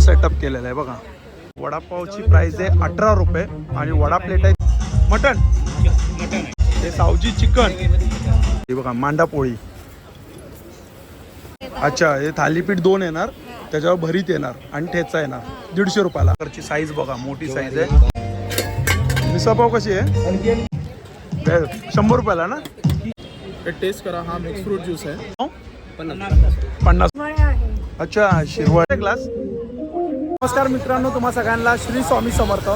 Setup केलेला आहे बघा. वडापावची प्राइस आहे अठरा रुपये आणि वडा प्लेट आहे मटन हे सावजी चिकन हे बघा मांडा पोळी. अच्छा हे थालीपीठ दोन येणार त्याच्यावर भरीत येणार आणि ठेचा येणार. दीडशे रुपयाला. ची साईज बघा मोठी साईज आहे. मिसळपाव कशी आहे? शंभर रुपयाला ना? टेस्ट करा हा मिक्स फ्रूट ज्यूस है हो? पन्नास. अच्छा शिरवळ ग्लास नमस्कार मित्रांनो तुम्हा सगळ्यांना श्री स्वामी समर्थ.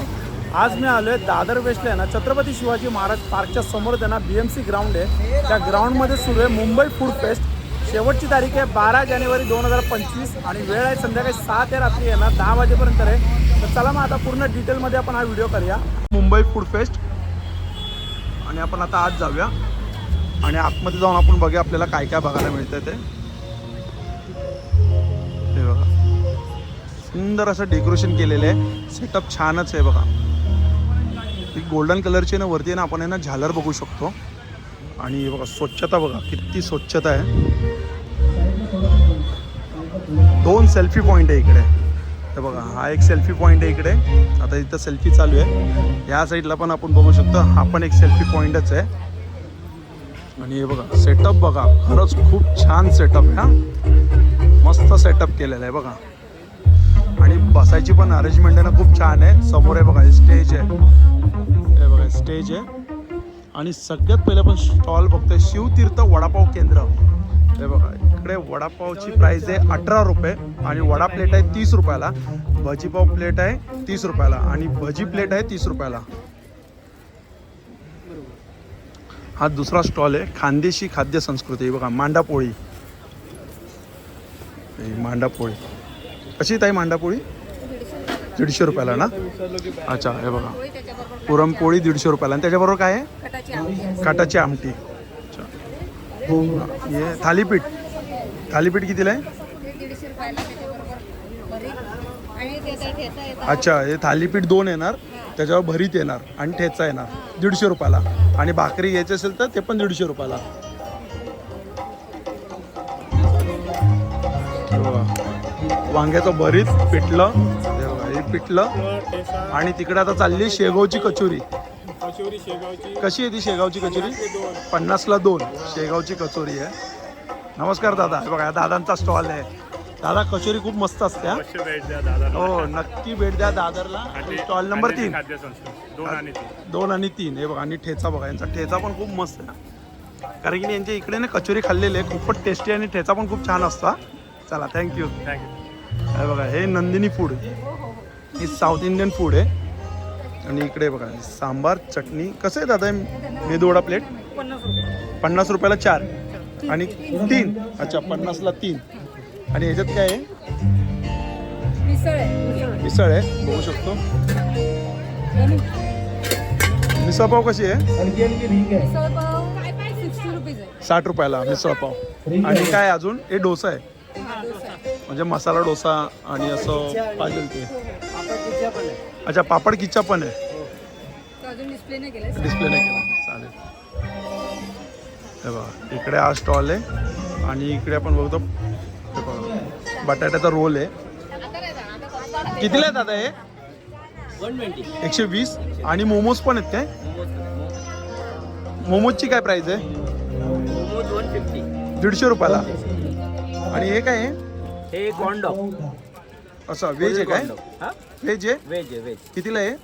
आज मी आलो आहे दादर वेस्टला आहे ना छत्रपती शिवाजी महाराज पार्कच्या समोर त्यांना बी एम सी ग्राउंड आहे. त्या ग्राउंडमध्ये सुरू आहे मुंबई फूड फेस्ट शेवटची तारीख आहे बारा जानेवारी दोन हजार पंचवीस आणि वेळ आहे संध्याकाळी सहा ते रात्री आहे ना दहा वाजेपर्यंत आहे. तर चला मग आता पूर्ण डिटेलमध्ये आपण हा व्हिडिओ करूया. मुंबई फूड फेस्ट आणि आपण आता आज जाऊया. आणि आतमध्ये जाऊन आपण बघूया आपल्याला काय काय बघायला मिळतं ते. सुंदर असं डेकोरेशन केलेलं आहे. सेटअप छानच आहे बघा. ती गोल्डन कलरची ना वरती आहे ना आपण आहे ना झालर बघू शकतो. आणि बघा स्वच्छता बघा किती स्वच्छता आहे. दोन सेल्फी पॉईंट आहे इकडे. हे बघा हा एक सेल्फी पॉईंट आहे इकडे. आता इथं सेल्फी चालू आहे. या साईडला पण आपण बघू शकतो हा पण एक सेल्फी पॉईंटच आहे. आणि हे बघा सेटअप बघा खरंच खूप छान सेटअप आहे हा. मस्त सेटअप केलेला आहे बघा. आणि बसायची पण अरेंजमेंट आहे ना खूप छान आहे. समोर आहे बघा स्टेज आहे. हे बघा स्टेज आहे. आणि सगळ्यात पहिले आपण स्टॉल बघतोय शिवतीर्थ वडापाव केंद्र. हे बघा इकडे वडापावची प्राइस आहे अठरा रुपये आणि वडा प्लेट आहे तीस रुपयाला. भजीपाव प्लेट आहे तीस रुपयाला आणि भजी प्लेट आहे तीस रुपयाला. हा दुसरा स्टॉल आहे खानदेशी खाद्य संस्कृती. बघा मांडापोळी. मांडापोळी. कशी ताई मांडापोळी? दीडशे रुपयाला ना? अच्छा हे बघा. पुरणपोळी दीडशे रुपयाला. आणि त्याच्याबरोबर काय आहे? काटाची आमटी. अच्छा. हे थालीपीठ. थालीपीठ कितीला आहे? अच्छा हे थालीपीठ दोन येणार. त्याच्यावर भरीत येणार आणि ठेचा येणार. दीडशे रुपयाला. आणि भाकरी घ्यायची असेल तर ते पण दीडशे रुपयाला. वांग्याचं भरीत पिठलं हे पिठलं. आणि तिकडे आता चालली शेगावची कचोरी. कचोरी शेगावची कशी आहे ती शेगावची कचोरी? पन्नासला दोन शेगावची कचोरी आहे. नमस्कार दादा. हे बघा या दादांचा स्टॉल आहे. दादा कचोरी खूप मस्त असते हा. नक्की भेट द्या दादरला. स्टॉल नंबर तीन. दोन आणि तीन. दोन आणि तीन. हे बघा आणि ठेचा बघा यांचा. ठेचा पण खूप मस्त आहे कारण की यांच्या इकडे ना कचोरी खाल्लेली आहे. खूपच टेस्टी आणि ठेचा पण खूप छान असतो. चला थँक्यू थँक्यू हे बघा हे नंदिनी फूड ही साऊथ इंडियन फूड आहे. आणि इकडे बघा सांबार चटणी. कसं आहे दादा हे मेदूवडा प्लेट पन्नास रुपयाला चार. आणि तीन. अच्छा पन्नासला तीन. आणि ह्याच्यात काय आहे? मिसळ आहे. बघू शकतो. मिसळपाव कशी आहे? मिसळ पाव सिक्स्टी रुपीज आहे. साठ रुपयाला मिसळपाव. आणि काय अजून? हा डोसा आहे. म्हणजे मसाला डोसा आणि असं पाहिजे ते. अच्छा पापड किच्चा पण आहे? तो अजून डिस्प्ले नाही डिस्प्ले नाही केला. चालेल. हे बघा इकडे हा स्टॉल आहे आणि इकडे आपण बघतो हे बघा बटाट्याचा रोल आहे. कितीला दादा हे? एकशे वीस? आणि मोमोज पण आहेत काय? मोमोजची काय प्राइस आहे? दीडशे रुपयाला. आणि हे काय आहे? हे कॉन्डो असं व्हेज आहे काय? हा? व्हेज आहे? व्हेज आहे व्हेज. कितीला आहे?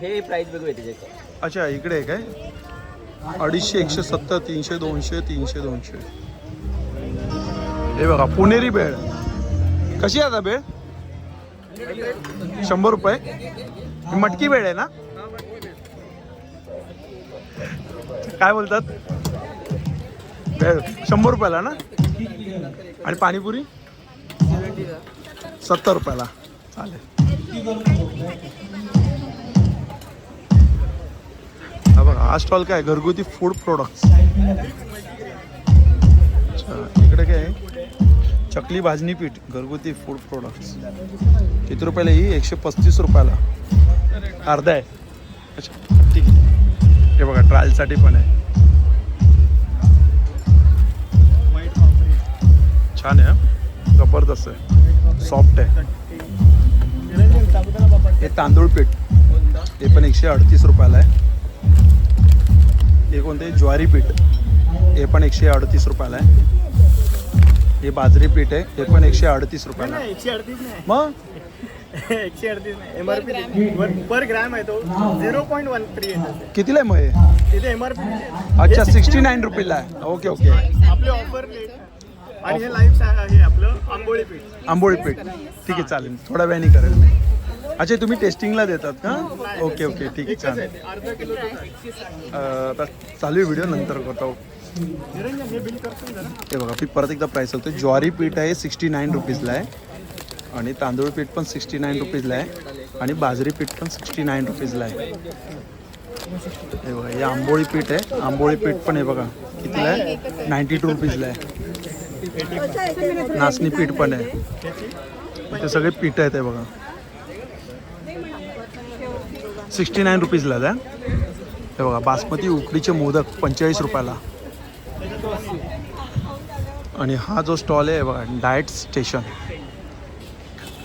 हे प्राइस वेगळं त्याचे अच्छा इकडे आहे काय? अडीचशे एकशे सत्तर तीनशे दोनशे तीनशे दोनशे. हे बघा पुणेरी बेळ. कशी आहे आता बेळ? शंभर रुपये. ही मटकी बेळ आहे ना? काय बोलतात? बेळ. शंभर रुपयाला ना? आणि पाणीपुरी? सत्तर रुपयाला. चालेल. हा बघा हा स्टॉल काय? घरगुती फूड प्रोडक्ट्स अच्छा इकडे काय चकली भाजणी पीठ घरगुती फूड प्रोडक्ट्स किती रुपयाला ही? एकशे पस्तीस रुपयाला. अर्धा आहे. अच्छा ठीक आहे. हे बघा ट्रायलसाठी पण आहे. छान आहे. जबरदस्त आहे. सॉफ्ट आहे. हे तांदूळ पीठ. ते पण एकशे अडतीस रुपयाला आहे. हे कोणते? ज्वारी पीठ. हे पण एकशे अडतीस रुपयाला आहे. हे बाजरी पीठ आहे. हे पण एकशे अडतीस रुपयाला मग? एकशे अडतीस M R P per gram आहे तो. झिरो पॉईंट वन थ्री कितीला आहे मग हे? तिथे एम आर पी अच्छा सिक्स्टी नाईन रुपीला आहे. ओके ओके आपले ऑफर आणि हे लाईफ हे आपलं आंबोळी पीठ. आंबोळी पीठ. ठीक आहे चालेल. थोड्या वेळाने करेल मी. अच्छा तुम्ही टेस्टिंगला देतात का? ओके ओके ठीक आहे चालेल. अर्धा किलो अं, आता चालू आहे व्हिडिओ नंतर करतो. हे हे बघा मी परत एकदा प्राईस सांगतो ज्वारी पीठ आहे सिक्स्टी नाईन रुपीजला आहे. आणि तांदूळ पीठ पण सिक्स्टी नाईन रुपीजला आहे. आणि बाजरी पीठ पण सिक्स्टी नाईन रुपीजला आहे. हे बघा हे आंबोळी पीठ आहे. आंबोळी पीठ पण हे बघा कितीला आहे? नाईन्टी टू रुपीजला आहे. नाचणी पीठ पण आहे. इथे सगळे पीठ आहेत हे बघा. सिक्स्टी नाईन रुपीजला आहे. हे बघा बासमती उकडीचे मोदक पंचेचाळीस रुपयाला. आणि हा जो स्टॉल आहे बघा डाएट स्टेशन.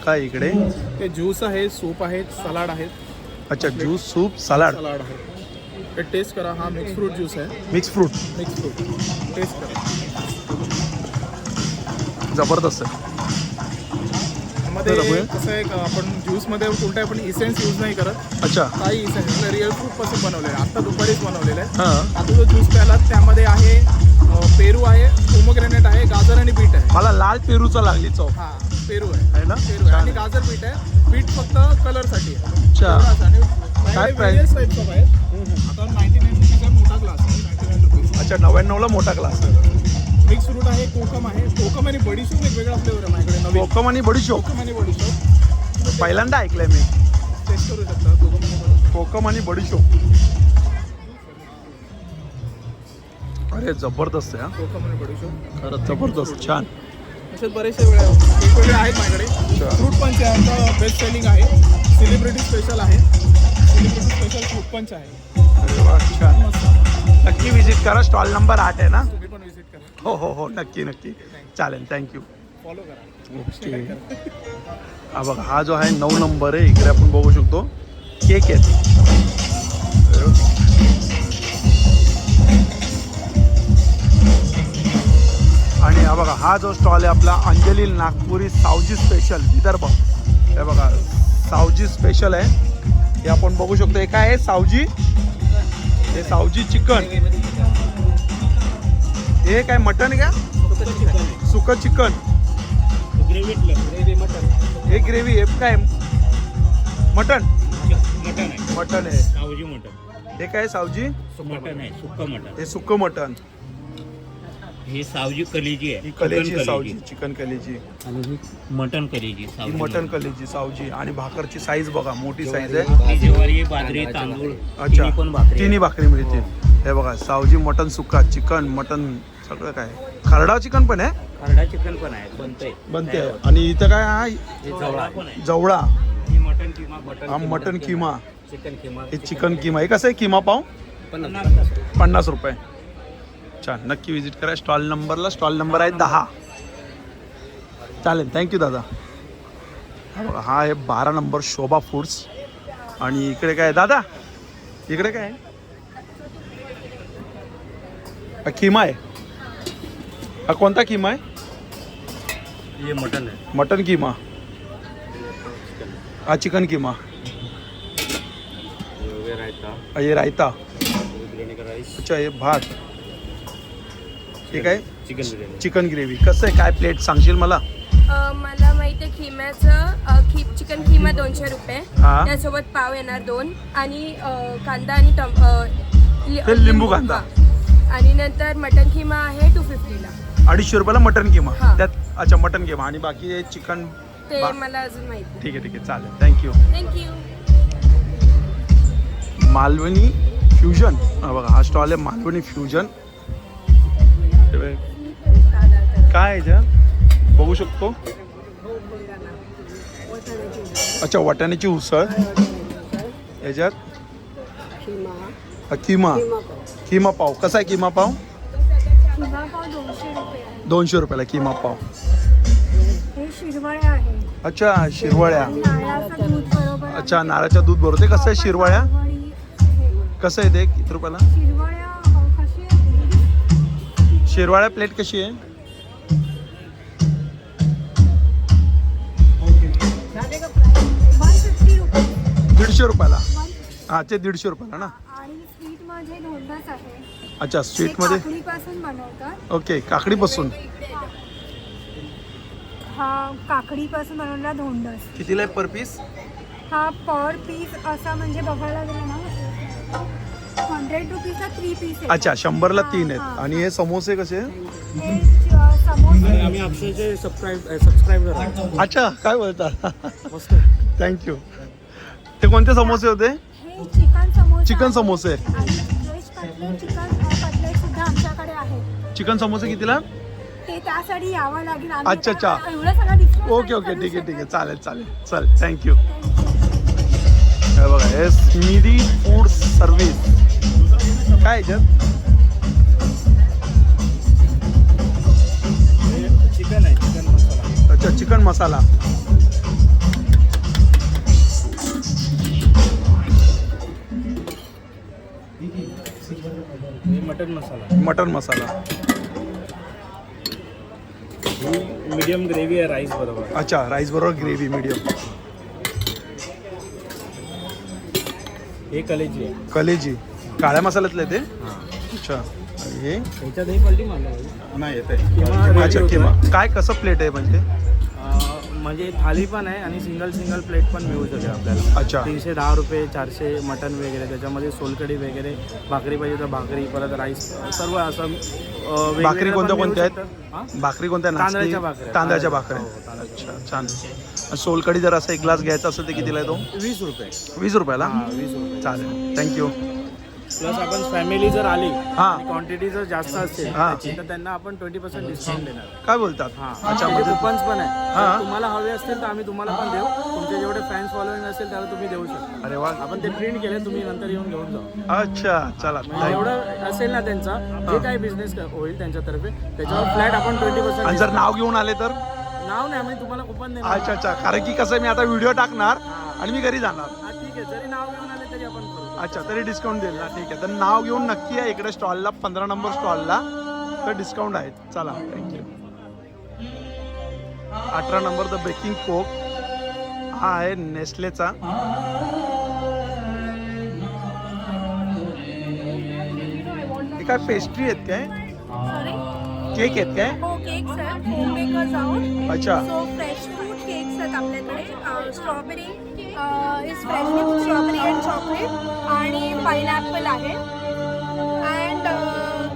काय इकडे? ते ज्यूस आहे सूप आहेत सलाड आहेत अच्छा ज्यूस सूप सलाड. सलाड आहे. ते टेस्ट करा हा मिक्स फ्रूट ज्यूस आहे. Mix fruit mix fruit test करा. जबरदस्त आहे. बरोबर. कसं आहे का आपण ज्यूसमध्ये कोणता आपण इसेन्स यूज नाही करत. अच्छा. काही इसेन्स रिअल फ्रूटपासून बनवलेलं आहे. आता दुपारीच बनवलेलं आहे. हां. आता जो ज्यूस प्याला त्यामध्ये आहे अ, पेरू आहे पोमोग्रेनेट आहे गाजर आणि बीट आहे. मला लाल पेरूचा लागली चव. हा पेरू आहे. आहे ना? पेरू आहे. आणि छान. गाजर बीट आहे. बीट फक्त कलरसाठी आहे. अच्छा. आणि काय price? आहेत. आता नाईन्टी नाईन रुपीजचा मोठा ग्लास आहे. अच्छा नव्याण्णवला मोठा क्लास मिक्स फ्रूट आहे कोकम आहे. कोकम आणि बडीशोप वेगवेगळा फ्लेवर आहे माझ्याकडे नवीन. कोकम आणि बडीशोप कोकम आणि बडीशोप पहिल्यांदा ऐकलंय मी. टेस्ट करू शकता. कोकम आणि बडीशोप कोकम आणि बडीशोप अरे जबरदस्त आहे हा. कोकम आणि बडीशोप खरंच जबरदस्त छान. असे बरेचसे वेळ वेगवेगळे आहेत माझ्याकडे. अच्छा. फ्रूट पंच आहे आमचा बेस्ट सेलिंग आहे. सेलिब्रिटी स्पेशल आहे. सेलिब्रिटी स्पेशल फ्रूट पंच आहे. अरे वा छान. मस्त. नक्की विजिट करा. स्टॉल नंबर आठ आहे ना? तुम्ही पण विजिट करा. हो हो हो. नक्की नक्की. चालेल. थँक्यू फॉलो करा. ओके हा बघा हा जो आहे नऊ नंबर आहे. इकडे आपण बघू शकतो. केक आहेत आणि हा बघा हा जो स्टॉल आहे आपला अंजली नागपुरी सावजी स्पेशल विदर्भ. हे बघा सावजी स्पेशल आहे. हे आपण बघू शकतो. हे काय आहे? सावजी हे सावजी चिकन. हे काय मटन का? सुकं चिकन. हे ग्रेव्ही हे काय? मटन मटन आहे. मटन आहे सावजी मटन हे काय सावजी? मटन आहे सुक्क मटन हे सुकं मटन ही सावजी कलेजी आहे. ही कलेजी चिकन सावजी चिकन कलेजी. आणि ही मटन कलेजी ही सावजी मटन कलेजी सावजी. आणि भाकरची साईज बघा मोठी साईज आहे. ही ज्वारी बाजरी तांदूळ अच्छा. तिन्ही पण भाकरी तिन्ही भाकरी मिळतील. हे बघा सावजी मटन सुका चिकन मटन सगळं काय? खरडा चिकन पण आहे? खरडा चिकन पण आहे बनतंय. बनते आणि इथं काय हे जवळा पण आहे. जवळा. ही मटन किमा मटन हा मटन किमा चिकन किमा. हे चिकन किमा. हे कसं आहे? किमा पाव? पन्नास रुपये. छान. नक्की विजिट करा. स्टॉल नंबरला स्टॉल नंबर आहे दहा. चालेल. थँक्यू दादा. हा हा आहे बारा नंबर शोभा फूड्स आणि इकडे काय? दादा इकडे काय? हा किमा आहे. हा कोणता किमा आहे? मटन आहे. मटन किमा हा चिकन किमा हे रायता. राईस अच्छा हे भात. हे काय? चिकन बिर्याणी चिकन ग्रेव्ही कसं आहे? काय प्लेट सांगशील मला? अ, मला माहिती आहे खिम्याचं खि चिकन खिमा दोनशे रुपये. हा. त्यासोबत पाव येणार दोन. आणि अ, कांदा आणि टम अ, लि- ते लिंबू कांदा. हा. आणि नंतर मटन खिमा आहे टू फिफ्टीला अडीचशे रुपयाला मटन किमा हा. त्यात अच्छा मटन किमा आणि बाकी चिकन ते बा- मला अजून माहिती ठीक आहे ठीक आहे. चालेल. थँक्यू थँक्यू मालवणी फ्युजन हा बघा हा स्टॉल आहे मालवणी फ्युजन. काय आहे बघू शकतो? अच्छा वाटाण्याची उसळ. याच्यात? किमा. किमा पाव. कसा आहे किमा पाव? दोनशे रुपयाला किमा पाव. अच्छा शिरवळ्या. अच्छा नारळाच्या दूध बरोबर ते कसं आहे शिरवाळ्या? कसं आहे ते? किती रुपयाला? शिरवाळ्या प्लेट कशी आहे? दीडशे रुपयाला. हा ते दीडशे रुपयाला ना? आणि आहे अच्छा काकडीपासून बनवतात. ओके काकडीपासून? हा काकडीपासून बनवलेला धोंडस. कितीला आहे पर पीस हा पर पीस असा म्हणजे बघायला गेलं ना हंड्रेड रुपीजचा थ्री पीस आहे. अच्छा शंभरला तीन हा, आहेत. आणि हे समोसे कसे च- समोसे आम्ही अक्षयचे सबस्क्राईब सबस्क्राईबर आहे अच्छा काय बोलता? मस्त थँक्यू ते कोणते समोसे होते? हे चिकन समोसे चिकन. समोसे. आणि veg cutlet chicken uh, cutlet सुद्धा आमच्याकडे आहे. चिकन समोसे कितीला? ते त्यासाठी यावं लागेल. आम्ही अच्छा, अच्छा. आता एवढं सगळं discount ओके ओके करू ठीक आहे ठीक आहे. शकत. चालेल चालेल. चल थँक्यू हे बघा हे स्मिडी फूड सर्व्हिस काय याच्यात? चिकन आहे चिकन मसाला. अच्छा chicken masala. Mutton masala. Mutton masala. Medium gravy आहे राईस बरोबर. अच्छा राईस बरोबर ग्रेव्ही मीडियम हे कलेजी आहे. कलेजी काळ्या मसाल्यातले ते? अच्छा. हे? हे नाही अच्छा किंवा काय कसं प्लेट आहे म्हणजे? म्हणजे थाली पण आहे आणि सिंगल सिंगल प्लेट पण मिळू शकेल आपल्याला. अच्छा. तीनशे दहा रुपये चारशे मटन वगैरे त्याच्यामध्ये सोलकडी वगैरे भाकरी पाहिजे तर भाकरी परत राईस सर्व असं अं, वेगवेगळं भाकरी पण कोणत्या मिळू कोणत्या शकतं. आहेत हा? भाकरी कोणत्या? नाचणी? तांदळाच्या भाकऱ्या. तांदळाच्या हो, भाकऱ्या. तांदळाच्या. अच्छा छान. आणि सोलकडी जर असा एक ग्लास घ्यायचा असेल तर कितीला आहे तो वीस रुपये. वीस रुपयाला? हा वीस रुपये. चालेल. थँक्यू प्लस आपण फॅमिली जर आली हा. क्वांटिटी जर जास्त असेल हा. त्याची, तर त्यांना आपण ट्वेंटी पर्सेंट डिस्काउंट देणार. काय बोलतात? हा. अच्छा म्हणजे कुपन्स पण आहे. हा. जर तुम्हाला हवे असतील तर आम्ही तुम्हाला पण देऊ. तुमचे जेवढे फॅन्स फॉलोईंग असेल त्याला तुम्ही देऊ शकता. अरे वा. आपण ते प्रिंट केले तुम्ही नंतर येऊन घेऊन जाऊ अच्छा चला. म्हणजे एवढं असेल ना त्यांचा जे काही बिझनेस होईल त्यांच्यातर्फे त्याच्यावर फ्लॅट आपण ट्वेंटी आणि पर्सेंट जर नाव घेऊन आले तर? नाव नाही आम्ही तुम्हाला कुपन देणार. अच्छा अच्छा. कारण की कसं आहे, मी आता व्हिडिओ टाकणार आणि मी घरी जाणार. हा ठीक आहे. जरी नाव घेऊन आले अच्छा तरी डिस्काउंट देईल ना. ठीक आहे. तर नाव घेऊन नक्की आहे इकडे स्टॉलला पंधरा नंबर स्टॉलला तर डिस्काउंट आहे. चला थँक्यू अठरा नंबर द बेकिंग कोक हा आहे नेस्लेचा. काय पेस्ट्री आहेत काय? केक आहेत काय? हो केक्स आहेत. होम बेकर्स आहोत. अच्छा. सो फ्रेश फ्रूट केक्स आहेत आपल्याकडे. Strawberry is strawberry and chocolate आणि पायनॅपल आहे. अँड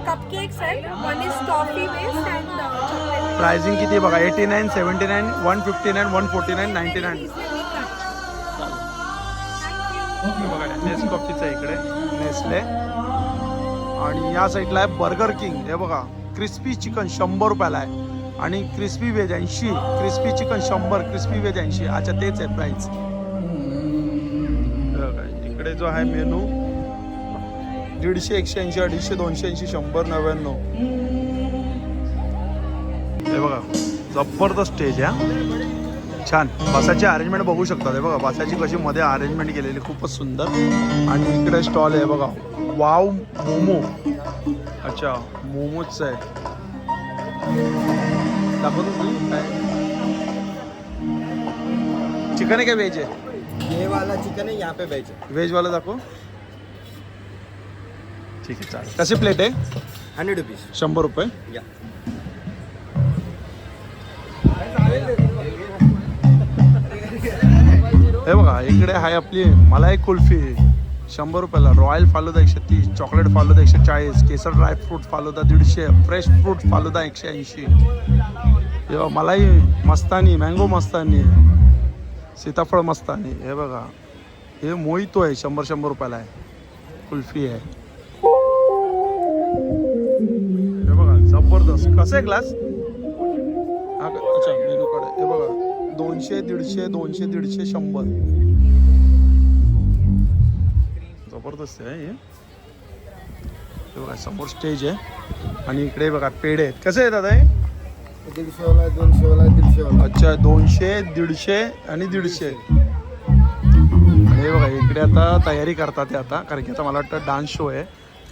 कप केक्स आहेत. One is toffee based and pricing किती आहे बघा? Eighty nine seventy nine one fifty nine one forty nine ninety nine बघा नेस कॉफीचं इकडे. नेसले आणि या साईडला आहे बर्गर किंग हे बघा क्रिस्पी चिकन शंभर रुपयाला आहे. आणि क्रिस्पी व्हेज ऐंशी क्रिस्पी चिकन शंभर क्रिस्पी व्हेज ऐंशी. अच्छा तेच आहे प्राईस इकडे जो आहे मेनू दीडशे एकशे ऐंशी अडीचशे दोनशे ऐंशी शंभर नव्याण्णव. हे बघा जबरदस्त स्टेज आहे छान. बसाची अरेंजमेंट बघू शकता. हे बघा बसाची कशी मध्ये अरेंजमेंट केलेली खूपच सुंदर. आणि इकडे स्टॉल आहे बघा. वाव मोमो. अच्छा मोमोच आहे. दाखवतो तुम्ही काय? चिकन आहे का व्हेज आहे? ये वाला चिकन है यहाँ पे वेज है। व्हेजवाला दाखव ठीक आहे चालेल। कशी प्लेट आहे? हंड्रेड रुपीज शंभर रुपये? या हे बघा इकडे आहे आपली मलाई कुल्फी. शंभर रुपयाला. रॉयल फालुदा एकशे तीस चॉकलेट फालुदा एकशे चाळीस केसर ड्राय फ्रूट फालुदा दीडशे फ्रेश फ्रूट फालुदा एकशे ऐंशी. हे बघा मलाई मस्तानी मँगो मस्तानी. सीताफळ मस्तानी हे बघा हे मोहितो आहे शंभर शंभर रुपयाला आहे. कुल्फी आहे. हे बघा जबरदस्त. कसं आहे ग्लास हा अच्छा मेनू कार्ड हे बघा दोनशे दीडशे दोनशे दीडशे शंभर. जबरदस्त आहे हे. बघा समोर स्टेज आहे. आणि इकडे बघा पेढे आहेत. कसे आहे दादा हे? दीडशे वाला अच्छा दोनशे दीडशे आणि दीडशे. हे बघा इकडे आता तयारी करतात ते आता कारण की आता मला वाटतं डान्स शो आहे.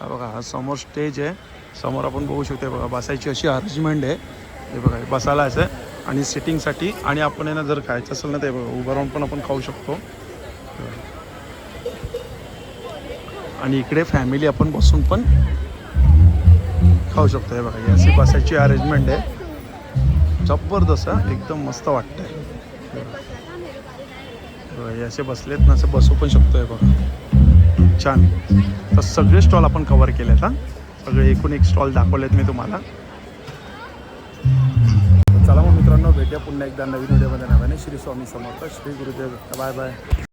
हा बघा हा समोर स्टेज आहे. समोर आपण बघू शकतो बघा बसायची अशी अरेंजमेंट आहे. हे बघा बसायला असं आणि सिटिंगसाठी आणि आपण आहे ना जर खायचं असेल ना ते बघा उभं राहून पण आपण खाऊ शकतो. आणि इकडे फॅमिली आपण बसून पण खाऊ शकतो. हे बघा अशी बसायची अरेंजमेंट आहे. जबरदस्त एकदम मस्त वाटतंय. असे बसलेत ना असं बसू पण शकतो बघा. छान. तर सगळे स्टॉल आपण कवर केलेत हा? सगळे एकूण एक स्टॉल दाखवलेत मी तुम्हाला. चला मग मित्रांनो भेटूया पुन्हा एकदा नवीन व्हिडिओमध्ये. नव्याने श्री स्वामी समर्थ. श्री गुरुदेव. Bye bye.